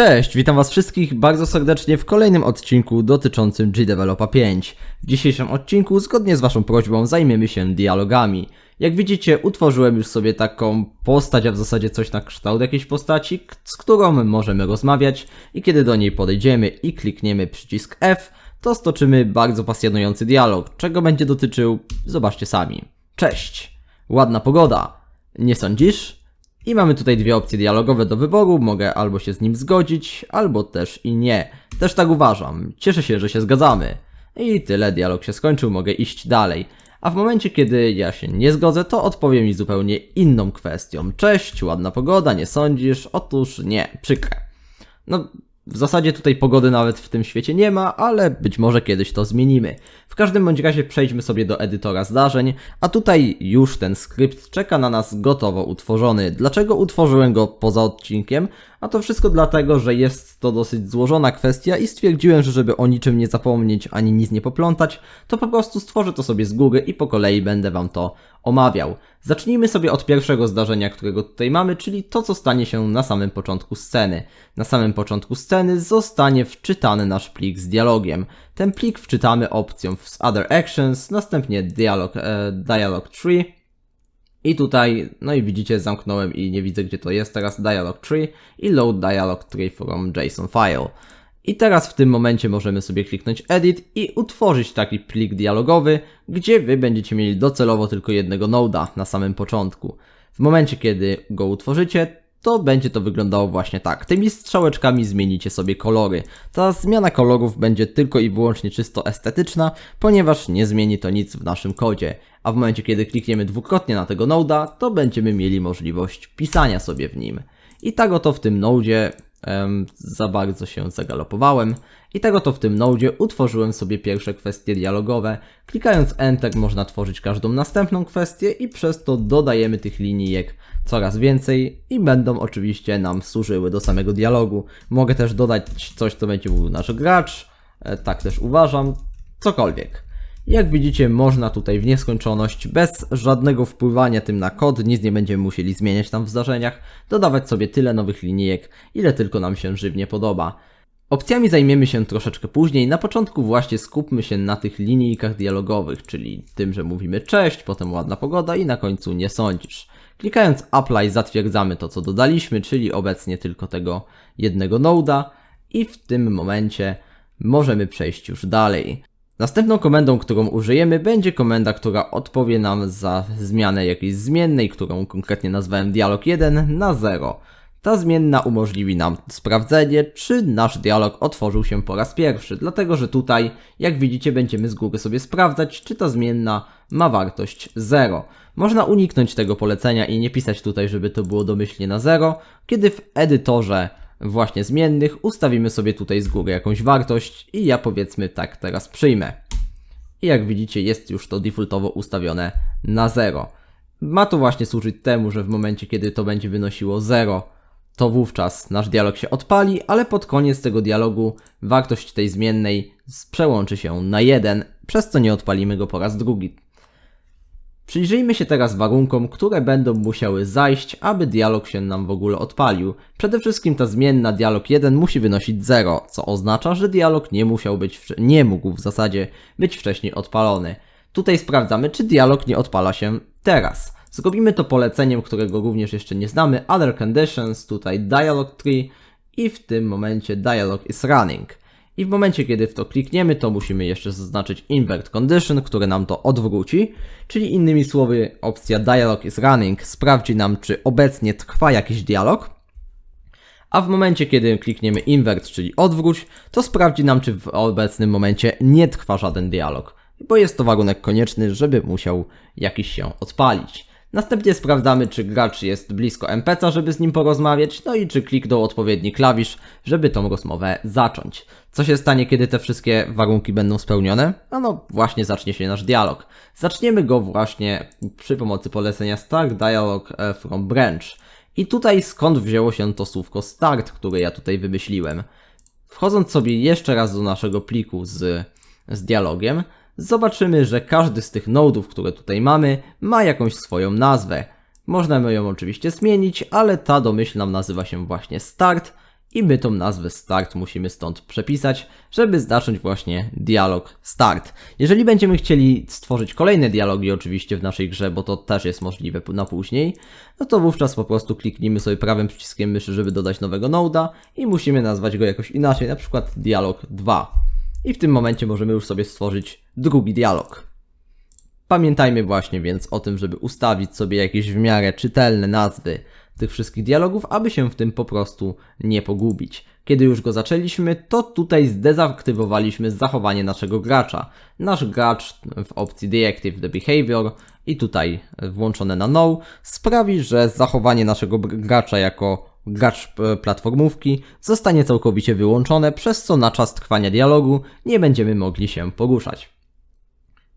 Cześć, witam was wszystkich bardzo serdecznie w kolejnym odcinku dotyczącym GDevelopa 5. W dzisiejszym odcinku, zgodnie z waszą prośbą, zajmiemy się dialogami. Jak widzicie, utworzyłem już sobie taką postać, a w zasadzie coś na kształt jakiejś postaci, z którą możemy rozmawiać i kiedy do niej podejdziemy i klikniemy przycisk F, to stoczymy bardzo pasjonujący dialog. Czego będzie dotyczył, zobaczcie sami. Cześć! Ładna pogoda. Nie sądzisz? I mamy tutaj dwie opcje dialogowe do wyboru. Mogę albo się z nim zgodzić, albo też i nie. Też tak uważam. Cieszę się, że się zgadzamy. I tyle, dialog się skończył, mogę iść dalej. A w momencie, kiedy ja się nie zgodzę, to odpowie mi zupełnie inną kwestią. Cześć, ładna pogoda, nie sądzisz? Otóż nie, przykre. No, w zasadzie tutaj pogody nawet w tym świecie nie ma, ale być może kiedyś to zmienimy. W każdym bądź razie przejdźmy sobie do edytora zdarzeń, a tutaj już ten skrypt czeka na nas gotowo utworzony. Dlaczego utworzyłem go poza odcinkiem? A to wszystko dlatego, że jest to dosyć złożona kwestia i stwierdziłem, że żeby o niczym nie zapomnieć ani nic nie poplątać, to po prostu stworzę to sobie z góry i po kolei będę wam to omawiał. Zacznijmy sobie od pierwszego zdarzenia, którego tutaj mamy, czyli to, co stanie się na samym początku sceny. Na samym początku sceny zostanie wczytany nasz plik z dialogiem. Ten plik wczytamy opcją z Other Actions, następnie dialog, e, dialog Tree, i tutaj, no i widzicie, zamknąłem i nie widzę gdzie to jest teraz dialog tree i load dialog tree from JSON file. I teraz w tym momencie możemy sobie kliknąć edit i utworzyć taki plik dialogowy, gdzie wy będziecie mieli docelowo tylko jednego noda na samym początku. W momencie kiedy go utworzycie, to będzie to wyglądało właśnie tak. Tymi strzałeczkami zmienicie sobie kolory. Ta zmiana kolorów będzie tylko i wyłącznie czysto estetyczna, ponieważ nie zmieni to nic w naszym kodzie. A w momencie, kiedy klikniemy dwukrotnie na tego noda, to będziemy mieli możliwość pisania sobie w nim. I tak oto w tym nodzie em, za bardzo się zagalopowałem. I tak oto w tym nodzie utworzyłem sobie pierwsze kwestie dialogowe. Klikając Enter można tworzyć każdą następną kwestię i przez to dodajemy tych linijek coraz więcej i będą oczywiście nam służyły do samego dialogu. Mogę też dodać coś, co będzie mówił nasz gracz, e, tak też uważam, cokolwiek. Jak widzicie, można tutaj w nieskończoność, bez żadnego wpływania tym na kod, nic nie będziemy musieli zmieniać tam w zdarzeniach, dodawać sobie tyle nowych linijek, ile tylko nam się żywnie podoba. Opcjami zajmiemy się troszeczkę później. Na początku właśnie skupmy się na tych linijkach dialogowych, czyli tym, że mówimy cześć, potem ładna pogoda i na końcu nie sądzisz. Klikając apply zatwierdzamy to, co dodaliśmy, czyli obecnie tylko tego jednego noda i w tym momencie możemy przejść już dalej. Następną komendą, którą użyjemy, będzie komenda, która odpowie nam za zmianę jakiejś zmiennej, którą konkretnie nazwałem dialog 1 na 0. Ta zmienna umożliwi nam sprawdzenie, czy nasz dialog otworzył się po raz pierwszy, dlatego że tutaj, jak widzicie, będziemy z góry sobie sprawdzać, czy ta zmienna ma wartość 0. Można uniknąć tego polecenia i nie pisać tutaj, żeby to było domyślnie na 0, kiedy w edytorze właśnie zmiennych ustawimy sobie tutaj z góry jakąś wartość i ja powiedzmy tak teraz przyjmę. I jak widzicie jest już to defaultowo ustawione na 0. Ma to właśnie służyć temu, że w momencie kiedy to będzie wynosiło 0, to wówczas nasz dialog się odpali, ale pod koniec tego dialogu wartość tej zmiennej przełączy się na 1, przez co nie odpalimy go po raz drugi. Przyjrzyjmy się teraz warunkom, które będą musiały zajść, aby dialog się nam w ogóle odpalił. Przede wszystkim ta zmienna dialog 1 musi wynosić 0, co oznacza, że dialog nie musiał być, nie mógł w zasadzie być wcześniej odpalony. Tutaj sprawdzamy, czy dialog nie odpala się teraz. Zrobimy to poleceniem, którego również jeszcze nie znamy, Other Conditions, tutaj Dialog Tree i w tym momencie Dialog is running. I w momencie, kiedy w to klikniemy, to musimy jeszcze zaznaczyć Invert Condition, które nam to odwróci, czyli innymi słowy opcja Dialog is running sprawdzi nam, czy obecnie trwa jakiś dialog, a w momencie, kiedy klikniemy invert, czyli odwróć, to sprawdzi nam, czy w obecnym momencie nie trwa żaden dialog, bo jest to warunek konieczny, żeby musiał jakiś się odpalić. Następnie sprawdzamy, czy gracz jest blisko NPC, żeby z nim porozmawiać, no i czy kliknął odpowiedni klawisz, żeby tą rozmowę zacząć. Co się stanie, kiedy te wszystkie warunki będą spełnione? A no, właśnie zacznie się nasz dialog. Zaczniemy go właśnie przy pomocy polecenia Start Dialog e, from Branch. I tutaj skąd wzięło się to słówko start, które ja tutaj wymyśliłem. Wchodząc sobie jeszcze raz do naszego pliku z, z dialogiem, zobaczymy, że każdy z tych nodów, które tutaj mamy, ma jakąś swoją nazwę. Możemy ją oczywiście zmienić, ale ta domyślna nazywa się właśnie start i my tą nazwę start musimy stąd przepisać, żeby zacząć właśnie dialog start. Jeżeli będziemy chcieli stworzyć kolejne dialogi oczywiście w naszej grze, bo to też jest możliwe na później, no to wówczas po prostu kliknijmy sobie prawym przyciskiem myszy, żeby dodać nowego noda i musimy nazwać go jakoś inaczej, na przykład dialog 2. I w tym momencie możemy już sobie stworzyć drugi dialog. Pamiętajmy właśnie więc o tym, żeby ustawić sobie jakieś w miarę czytelne nazwy tych wszystkich dialogów, aby się w tym po prostu nie pogubić. Kiedy już go zaczęliśmy, to tutaj zdezaktywowaliśmy zachowanie naszego gracza. Nasz gracz w opcji Deactive the Behavior i tutaj włączone na No sprawi, że zachowanie naszego gracza jako gracz e, platformówki zostanie całkowicie wyłączone, przez co na czas trwania dialogu nie będziemy mogli się poruszać.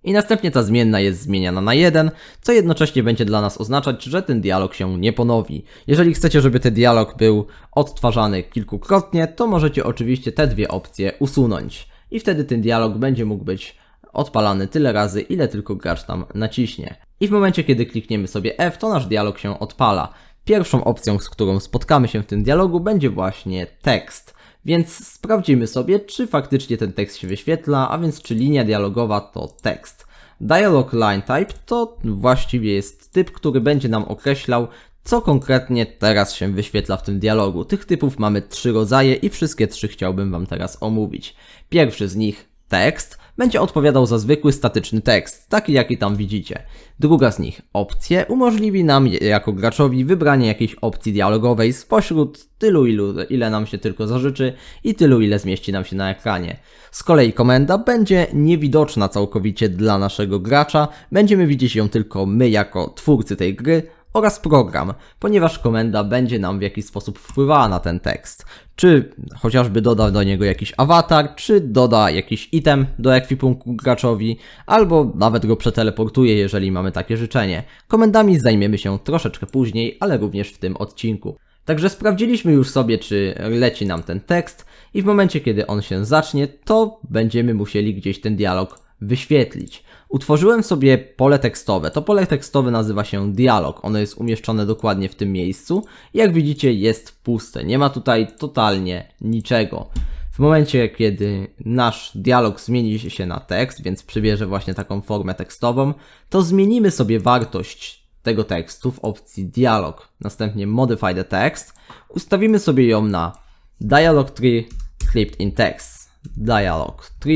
I następnie ta zmienna jest zmieniana na 1, co jednocześnie będzie dla nas oznaczać, że ten dialog się nie ponowi. Jeżeli chcecie, żeby ten dialog był odtwarzany kilkukrotnie, to możecie oczywiście te dwie opcje usunąć. I wtedy ten dialog będzie mógł być odpalany tyle razy, ile tylko gracz tam naciśnie. I w momencie, kiedy klikniemy sobie F, to nasz dialog się odpala. Pierwszą opcją, z którą spotkamy się w tym dialogu, będzie właśnie tekst. Więc sprawdzimy sobie, czy faktycznie ten tekst się wyświetla, a więc czy linia dialogowa to tekst. Dialog line type to właściwie jest typ, który będzie nam określał, co konkretnie teraz się wyświetla w tym dialogu. Tych typów mamy trzy rodzaje i wszystkie trzy chciałbym Wam teraz omówić. Pierwszy z nich tekst będzie odpowiadał za zwykły statyczny tekst, taki jaki tam widzicie. Druga z nich, opcje, umożliwi nam jako graczowi wybranie jakiejś opcji dialogowej spośród tylu, ilu, ile nam się tylko zażyczy i tylu, ile zmieści nam się na ekranie. Z kolei komenda będzie niewidoczna całkowicie dla naszego gracza, będziemy widzieć ją tylko my jako twórcy tej gry, oraz program, ponieważ komenda będzie nam w jakiś sposób wpływała na ten tekst. Czy chociażby doda do niego jakiś awatar, czy doda jakiś item do ekwipunku graczowi, albo nawet go przeteleportuje, jeżeli mamy takie życzenie. Komendami zajmiemy się troszeczkę później, ale również w tym odcinku. Także sprawdziliśmy już sobie, czy leci nam ten tekst i w momencie, kiedy on się zacznie, to będziemy musieli gdzieś ten dialog wyświetlić. Utworzyłem sobie pole tekstowe. To pole tekstowe nazywa się dialog. Ono jest umieszczone dokładnie w tym miejscu. Jak widzicie, jest puste. Nie ma tutaj totalnie niczego. W momencie, kiedy nasz dialog zmieni się na tekst, więc przybierze właśnie taką formę tekstową, to zmienimy sobie wartość tego tekstu w opcji dialog. Następnie modify the text. Ustawimy sobie ją na dialog 3 clipped in text. Dialog 3.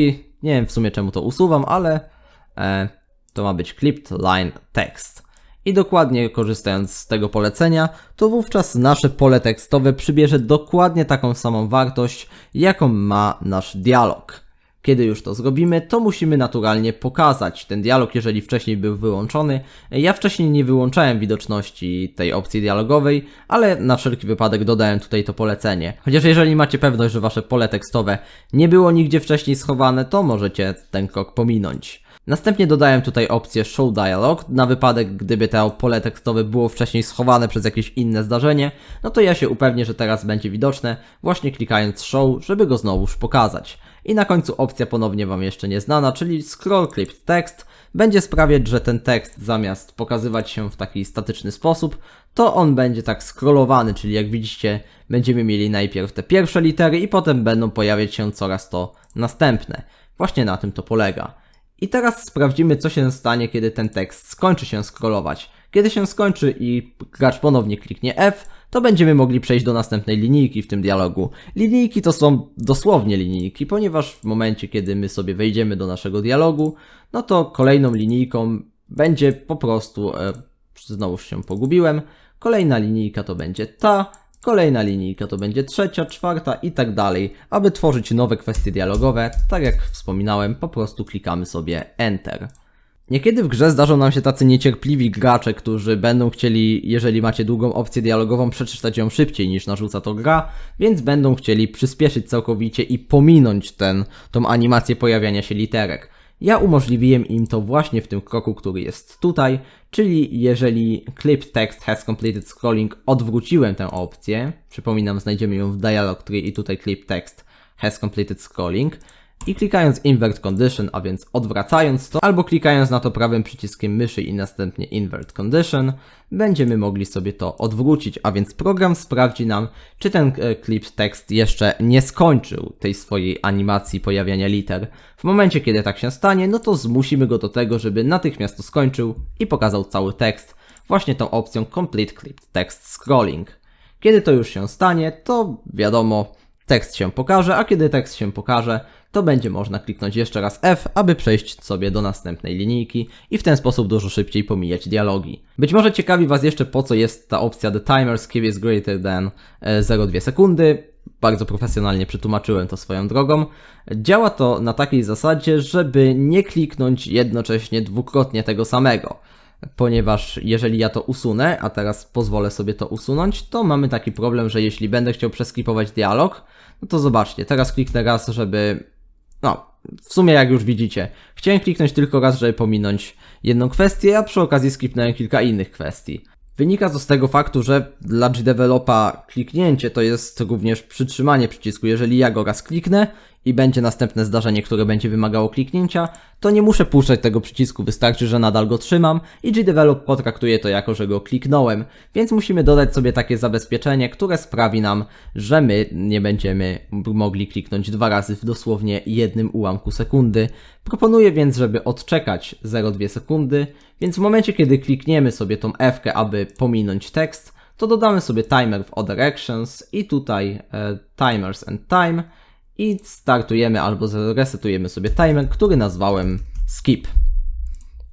Nie wiem w sumie czemu to usuwam, ale to ma być clipped line text. I dokładnie korzystając z tego polecenia, to wówczas nasze pole tekstowe przybierze dokładnie taką samą wartość, jaką ma nasz dialog. Kiedy już to zrobimy, to musimy naturalnie pokazać ten dialog, jeżeli wcześniej był wyłączony. Ja wcześniej nie wyłączałem widoczności tej opcji dialogowej, ale na wszelki wypadek dodałem tutaj to polecenie. Chociaż jeżeli macie pewność, że wasze pole tekstowe nie było nigdzie wcześniej schowane, to możecie ten krok pominąć. Następnie dodałem tutaj opcję Show Dialog, na wypadek gdyby to pole tekstowe było wcześniej schowane przez jakieś inne zdarzenie, no to ja się upewnię, że teraz będzie widoczne, właśnie klikając Show, żeby go znowuż pokazać. I na końcu opcja ponownie Wam jeszcze nieznana, czyli Scroll Clipped Text, będzie sprawiać, że ten tekst zamiast pokazywać się w taki statyczny sposób, to on będzie tak scrollowany, czyli jak widzicie, będziemy mieli najpierw te pierwsze litery i potem będą pojawiać się coraz to następne. Właśnie na tym to polega. I teraz sprawdzimy, co się stanie, kiedy ten tekst skończy się scrollować. Kiedy się skończy i gracz ponownie kliknie F, to będziemy mogli przejść do następnej linijki w tym dialogu. Linijki to są dosłownie linijki, ponieważ w momencie, kiedy my sobie wejdziemy do naszego dialogu, no to kolejną linijką będzie po prostu, e, znowu się pogubiłem, kolejna linijka to będzie ta, Kolejna linijka to będzie trzecia, czwarta i tak dalej. Aby tworzyć nowe kwestie dialogowe, tak jak wspominałem, po prostu klikamy sobie Enter. Niekiedy w grze zdarzą nam się tacy niecierpliwi gracze, którzy będą chcieli, jeżeli macie długą opcję dialogową, przeczytać ją szybciej niż narzuca to gra, więc będą chcieli przyspieszyć całkowicie i pominąć ten, tą animację pojawiania się literek. Ja umożliwiłem im to właśnie w tym kroku, który jest tutaj, czyli jeżeli clip text has completed scrolling odwróciłem tę opcję, przypominam znajdziemy ją w dialog tree i tutaj clip text has completed scrolling, i klikając Invert Condition, a więc odwracając to, albo klikając na to prawym przyciskiem myszy i następnie Invert Condition, będziemy mogli sobie to odwrócić, a więc program sprawdzi nam, czy ten e, clip tekst jeszcze nie skończył tej swojej animacji pojawiania liter. W momencie, kiedy tak się stanie, no to zmusimy go do tego, żeby natychmiast to skończył i pokazał cały tekst, właśnie tą opcją Complete Clip Text Scrolling. Kiedy to już się stanie, to wiadomo, tekst się pokaże, a kiedy tekst się pokaże, to będzie można kliknąć jeszcze raz F, aby przejść sobie do następnej linijki i w ten sposób dużo szybciej pomijać dialogi. Być może ciekawi Was jeszcze po co jest ta opcja The Timer Skip is greater than e, 0,2 sekundy. Bardzo profesjonalnie przetłumaczyłem to swoją drogą. Działa to na takiej zasadzie, żeby nie kliknąć jednocześnie dwukrotnie tego samego ponieważ jeżeli ja to usunę, a teraz pozwolę sobie to usunąć, to mamy taki problem, że jeśli będę chciał przeskipować dialog, no to zobaczcie, teraz kliknę raz, żeby... No, w sumie jak już widzicie, chciałem kliknąć tylko raz, żeby pominąć jedną kwestię, a przy okazji skipnąłem kilka innych kwestii. Wynika to z tego faktu, że dla Gdevelopa kliknięcie to jest również przytrzymanie przycisku. Jeżeli ja go raz kliknę i będzie następne zdarzenie, które będzie wymagało kliknięcia, to nie muszę puszczać tego przycisku, wystarczy, że nadal go trzymam i Gdevelop potraktuje to jako, że go kliknąłem, więc musimy dodać sobie takie zabezpieczenie, które sprawi nam, że my nie będziemy mogli kliknąć dwa razy w dosłownie jednym ułamku sekundy. Proponuję więc, żeby odczekać 0,2 sekundy, więc w momencie, kiedy klikniemy sobie tą F, aby pominąć tekst, to dodamy sobie timer w Other Actions i tutaj e, timers and time i startujemy albo zresetujemy sobie timer, który nazwałem skip.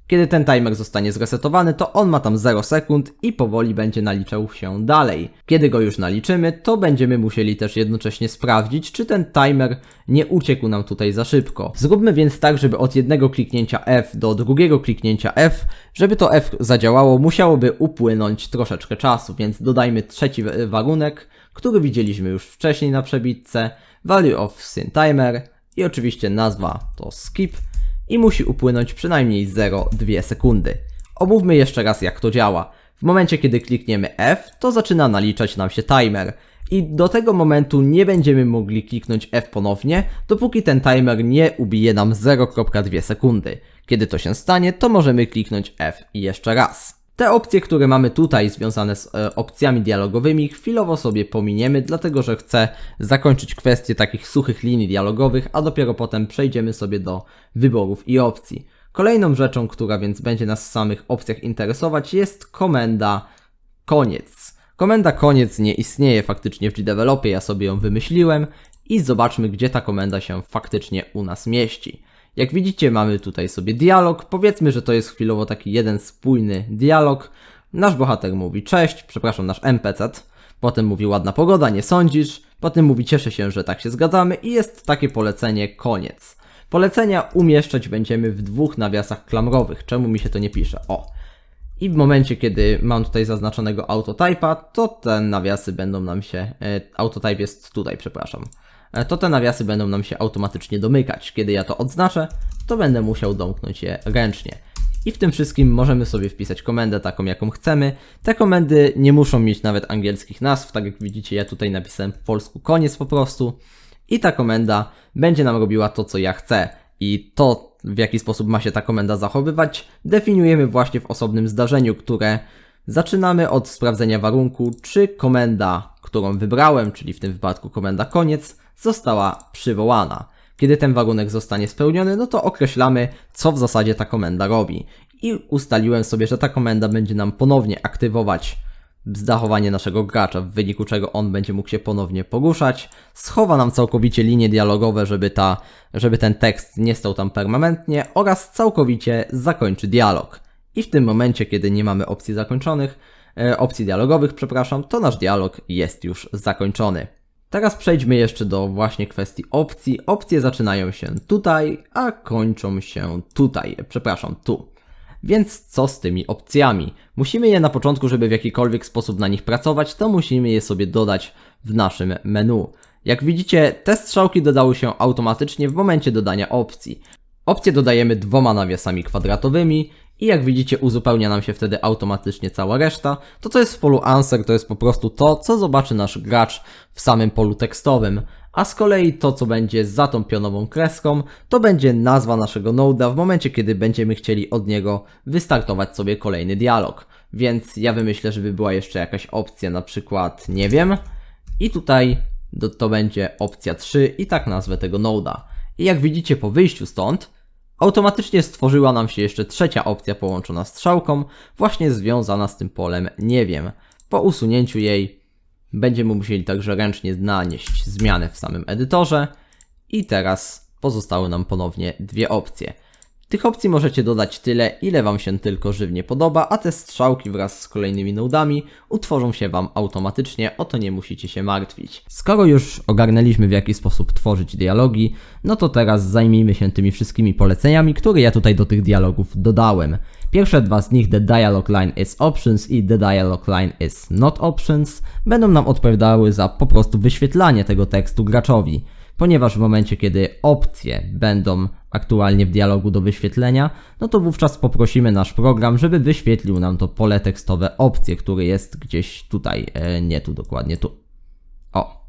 Kiedy ten timer zostanie zresetowany, to on ma tam 0 sekund i powoli będzie naliczał się dalej. Kiedy go już naliczymy, to będziemy musieli też jednocześnie sprawdzić, czy ten timer nie uciekł nam tutaj za szybko. Zróbmy więc tak, żeby od jednego kliknięcia F do drugiego kliknięcia F, żeby to F zadziałało, musiałoby upłynąć troszeczkę czasu, więc dodajmy trzeci warunek, który widzieliśmy już wcześniej na przebitce, value of syn timer i oczywiście nazwa to skip i musi upłynąć przynajmniej 0,2 sekundy. Omówmy jeszcze raz jak to działa. W momencie kiedy klikniemy F, to zaczyna naliczać nam się timer. I do tego momentu nie będziemy mogli kliknąć F ponownie, dopóki ten timer nie ubije nam 0,2 sekundy. Kiedy to się stanie, to możemy kliknąć F jeszcze raz. Te opcje, które mamy tutaj związane z e, opcjami dialogowymi, chwilowo sobie pominiemy, dlatego że chcę zakończyć kwestię takich suchych linii dialogowych, a dopiero potem przejdziemy sobie do wyborów i opcji. Kolejną rzeczą, która więc będzie nas w samych opcjach interesować, jest komenda koniec. Komenda koniec nie istnieje faktycznie w Gdevelopie, ja sobie ją wymyśliłem i zobaczmy, gdzie ta komenda się faktycznie u nas mieści. Jak widzicie, mamy tutaj sobie dialog. Powiedzmy, że to jest chwilowo taki jeden spójny dialog. Nasz bohater mówi cześć, przepraszam, nasz NPC. Potem mówi ładna pogoda, nie sądzisz. Potem mówi cieszę się, że tak się zgadzamy i jest takie polecenie koniec. Polecenia umieszczać będziemy w dwóch nawiasach klamrowych. Czemu mi się to nie pisze? O. I w momencie, kiedy mam tutaj zaznaczonego autotype'a, to te nawiasy będą nam się... E, autotype jest tutaj, przepraszam. E, to te nawiasy będą nam się automatycznie domykać. Kiedy ja to odznaczę, to będę musiał domknąć je ręcznie. I w tym wszystkim możemy sobie wpisać komendę taką, jaką chcemy. Te komendy nie muszą mieć nawet angielskich nazw, tak jak widzicie, ja tutaj napisałem po polsku koniec po prostu. I ta komenda będzie nam robiła to, co ja chcę. I to, w jaki sposób ma się ta komenda zachowywać, definiujemy właśnie w osobnym zdarzeniu, które zaczynamy od sprawdzenia warunku, czy komenda, którą wybrałem, czyli w tym wypadku komenda koniec, została przywołana. Kiedy ten warunek zostanie spełniony, no to określamy, co w zasadzie ta komenda robi. I ustaliłem sobie, że ta komenda będzie nam ponownie aktywować zachowanie naszego gracza, w wyniku czego on będzie mógł się ponownie poruszać, schowa nam całkowicie linie dialogowe, żeby, ta, żeby ten tekst nie stał tam permanentnie oraz całkowicie zakończy dialog. I w tym momencie, kiedy nie mamy opcji zakończonych, e, opcji dialogowych, przepraszam, to nasz dialog jest już zakończony. Teraz przejdźmy jeszcze do właśnie kwestii opcji. Opcje zaczynają się tutaj, a kończą się tutaj. Przepraszam, tu. Więc co z tymi opcjami? Musimy je na początku, żeby w jakikolwiek sposób na nich pracować, to musimy je sobie dodać w naszym menu. Jak widzicie, te strzałki dodały się automatycznie w momencie dodania opcji. Opcje dodajemy dwoma nawiasami kwadratowymi i jak widzicie uzupełnia nam się wtedy automatycznie cała reszta. To co jest w polu answer to jest po prostu to, co zobaczy nasz gracz w samym polu tekstowym. A z kolei to, co będzie za tą pionową kreską, to będzie nazwa naszego noda w momencie, kiedy będziemy chcieli od niego wystartować sobie kolejny dialog. Więc ja wymyślę, żeby była jeszcze jakaś opcja, na przykład, nie wiem, i tutaj to, to będzie opcja 3 i tak nazwę tego noda. I jak widzicie po wyjściu stąd, automatycznie stworzyła nam się jeszcze trzecia opcja połączona strzałką, właśnie związana z tym polem nie wiem. Po usunięciu jej będziemy musieli także ręcznie nanieść zmianę w samym edytorze i teraz pozostały nam ponownie dwie opcje. Tych opcji możecie dodać tyle, ile Wam się tylko żywnie podoba, a te strzałki wraz z kolejnymi nodami utworzą się Wam automatycznie, o to nie musicie się martwić. Skoro już ogarnęliśmy w jaki sposób tworzyć dialogi, no to teraz zajmijmy się tymi wszystkimi poleceniami, które ja tutaj do tych dialogów dodałem. Pierwsze dwa z nich, The Dialog Line is Options i The Dialog Line is Not Options, będą nam odpowiadały za po prostu wyświetlanie tego tekstu graczowi ponieważ w momencie, kiedy opcje będą aktualnie w dialogu do wyświetlenia, no to wówczas poprosimy nasz program, żeby wyświetlił nam to pole tekstowe opcje, które jest gdzieś tutaj, e, nie tu dokładnie, tu. O.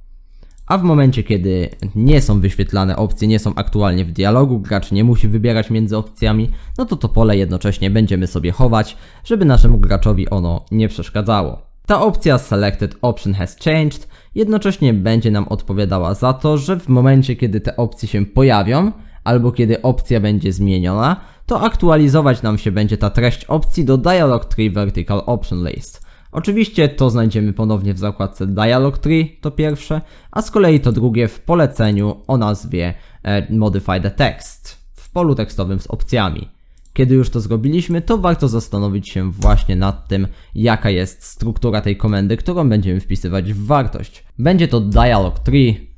A w momencie, kiedy nie są wyświetlane opcje, nie są aktualnie w dialogu, gracz nie musi wybierać między opcjami, no to to pole jednocześnie będziemy sobie chować, żeby naszemu graczowi ono nie przeszkadzało. Ta opcja Selected Option has changed jednocześnie będzie nam odpowiadała za to, że w momencie kiedy te opcje się pojawią, albo kiedy opcja będzie zmieniona, to aktualizować nam się będzie ta treść opcji do Dialog Tree Vertical Option List. Oczywiście to znajdziemy ponownie w zakładce Dialog Tree, to pierwsze, a z kolei to drugie w poleceniu o nazwie e, Modify the Text w polu tekstowym z opcjami. Kiedy już to zrobiliśmy, to warto zastanowić się właśnie nad tym, jaka jest struktura tej komendy, którą będziemy wpisywać w wartość. Będzie to dialog tree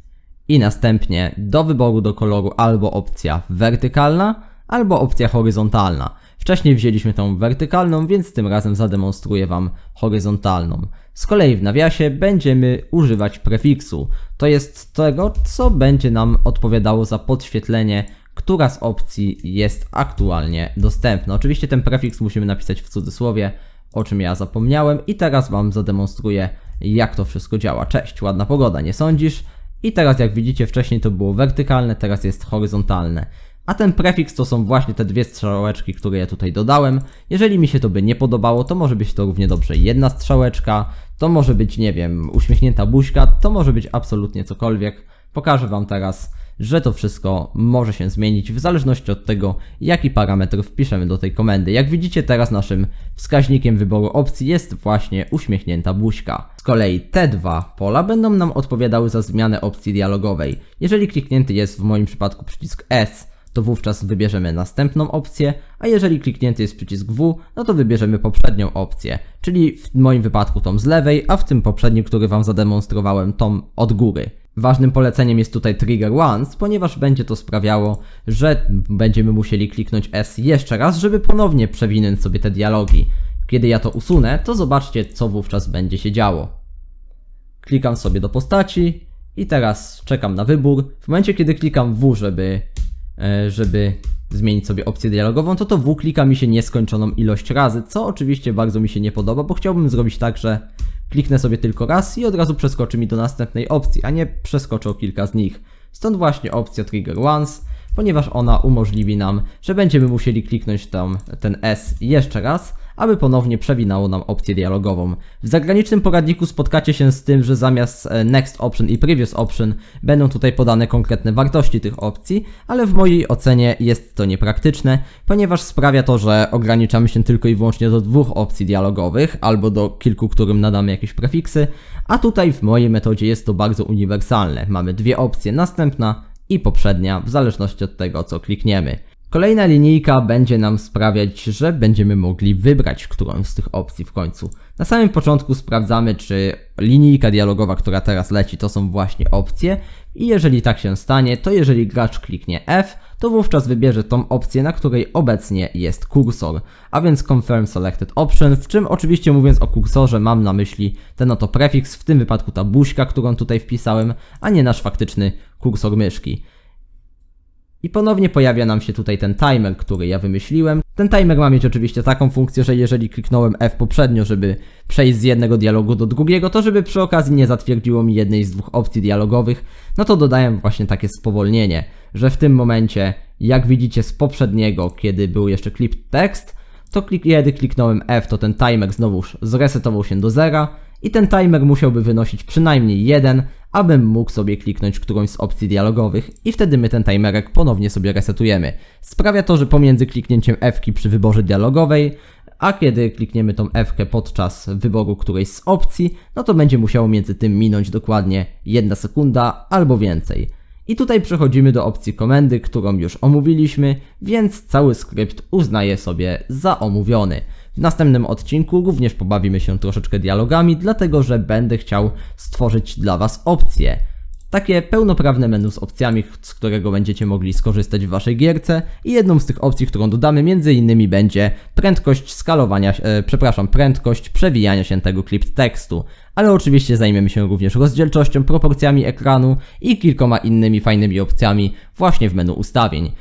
i następnie do wyboru do koloru albo opcja wertykalna, albo opcja horyzontalna. Wcześniej wzięliśmy tą wertykalną, więc tym razem zademonstruję Wam horyzontalną. Z kolei w nawiasie będziemy używać prefiksu. To jest tego, co będzie nam odpowiadało za podświetlenie która z opcji jest aktualnie dostępna. Oczywiście ten prefiks musimy napisać w cudzysłowie, o czym ja zapomniałem i teraz Wam zademonstruję jak to wszystko działa. Cześć, ładna pogoda, nie sądzisz? I teraz jak widzicie wcześniej to było wertykalne, teraz jest horyzontalne. A ten prefiks to są właśnie te dwie strzałeczki, które ja tutaj dodałem. Jeżeli mi się to by nie podobało, to może być to równie dobrze jedna strzałeczka, to może być, nie wiem, uśmiechnięta buźka, to może być absolutnie cokolwiek. Pokażę Wam teraz że to wszystko może się zmienić w zależności od tego, jaki parametr wpiszemy do tej komendy. Jak widzicie teraz naszym wskaźnikiem wyboru opcji jest właśnie uśmiechnięta buźka. Z kolei te dwa pola będą nam odpowiadały za zmianę opcji dialogowej. Jeżeli kliknięty jest w moim przypadku przycisk S, to wówczas wybierzemy następną opcję, a jeżeli kliknięty jest przycisk W, no to wybierzemy poprzednią opcję, czyli w moim wypadku tą z lewej, a w tym poprzednim, który Wam zademonstrowałem, tą od góry. Ważnym poleceniem jest tutaj Trigger Once, ponieważ będzie to sprawiało, że będziemy musieli kliknąć S jeszcze raz, żeby ponownie przewinąć sobie te dialogi. Kiedy ja to usunę, to zobaczcie, co wówczas będzie się działo. Klikam sobie do postaci i teraz czekam na wybór. W momencie, kiedy klikam W, żeby, e, żeby zmienić sobie opcję dialogową, to to W klika mi się nieskończoną ilość razy, co oczywiście bardzo mi się nie podoba, bo chciałbym zrobić tak, że Kliknę sobie tylko raz i od razu przeskoczy mi do następnej opcji, a nie przeskoczę o kilka z nich. Stąd właśnie opcja Trigger Once, ponieważ ona umożliwi nam, że będziemy musieli kliknąć tam ten S jeszcze raz, aby ponownie przewinało nam opcję dialogową. W zagranicznym poradniku spotkacie się z tym, że zamiast e, Next Option i Previous Option będą tutaj podane konkretne wartości tych opcji, ale w mojej ocenie jest to niepraktyczne, ponieważ sprawia to, że ograniczamy się tylko i wyłącznie do dwóch opcji dialogowych, albo do kilku, którym nadamy jakieś prefiksy, a tutaj w mojej metodzie jest to bardzo uniwersalne. Mamy dwie opcje, następna i poprzednia, w zależności od tego, co klikniemy. Kolejna linijka będzie nam sprawiać, że będziemy mogli wybrać którąś z tych opcji w końcu. Na samym początku sprawdzamy, czy linijka dialogowa, która teraz leci, to są właśnie opcje i jeżeli tak się stanie, to jeżeli gracz kliknie F, to wówczas wybierze tą opcję, na której obecnie jest kursor, a więc Confirm Selected Option, w czym oczywiście mówiąc o kursorze mam na myśli ten oto prefiks, w tym wypadku ta buźka, którą tutaj wpisałem, a nie nasz faktyczny kursor myszki. I ponownie pojawia nam się tutaj ten timer, który ja wymyśliłem. Ten timer ma mieć oczywiście taką funkcję, że jeżeli kliknąłem F poprzednio, żeby przejść z jednego dialogu do drugiego, to żeby przy okazji nie zatwierdziło mi jednej z dwóch opcji dialogowych, no to dodaję właśnie takie spowolnienie, że w tym momencie, jak widzicie z poprzedniego, kiedy był jeszcze clip tekst, to kiedy kliknąłem F, to ten timer znowuż zresetował się do zera i ten timer musiałby wynosić przynajmniej jeden, abym mógł sobie kliknąć którąś z opcji dialogowych i wtedy my ten timerek ponownie sobie resetujemy. Sprawia to, że pomiędzy kliknięciem F przy wyborze dialogowej, a kiedy klikniemy tą F podczas wyboru którejś z opcji, no to będzie musiało między tym minąć dokładnie jedna sekunda albo więcej. I tutaj przechodzimy do opcji komendy, którą już omówiliśmy, więc cały skrypt uznaję sobie za omówiony. W następnym odcinku również pobawimy się troszeczkę dialogami, dlatego że będę chciał stworzyć dla Was opcje. Takie pełnoprawne menu z opcjami, z którego będziecie mogli skorzystać w Waszej gierce i jedną z tych opcji, którą dodamy między innymi będzie prędkość skalowania, e, przepraszam, prędkość przewijania się tego klip tekstu. Ale oczywiście zajmiemy się również rozdzielczością, proporcjami ekranu i kilkoma innymi fajnymi opcjami właśnie w menu ustawień.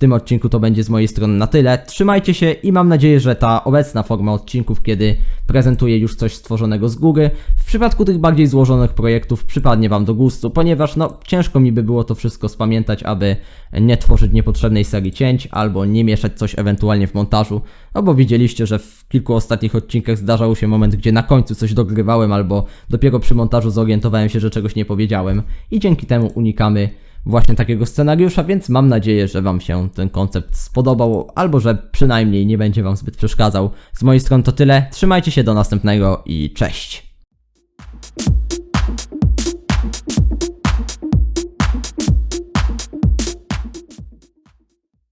Tym odcinku to będzie z mojej strony na tyle. Trzymajcie się i mam nadzieję, że ta obecna forma odcinków, kiedy prezentuję już coś stworzonego z góry, w przypadku tych bardziej złożonych projektów przypadnie Wam do gustu, ponieważ no ciężko mi by było to wszystko spamiętać, aby nie tworzyć niepotrzebnej serii cięć albo nie mieszać coś ewentualnie w montażu, no bo widzieliście, że w kilku ostatnich odcinkach zdarzał się moment, gdzie na końcu coś dogrywałem albo dopiero przy montażu zorientowałem się, że czegoś nie powiedziałem i dzięki temu unikamy właśnie takiego scenariusza, więc mam nadzieję, że Wam się ten koncept spodobał, albo że przynajmniej nie będzie Wam zbyt przeszkadzał. Z mojej strony to tyle. Trzymajcie się do następnego i cześć.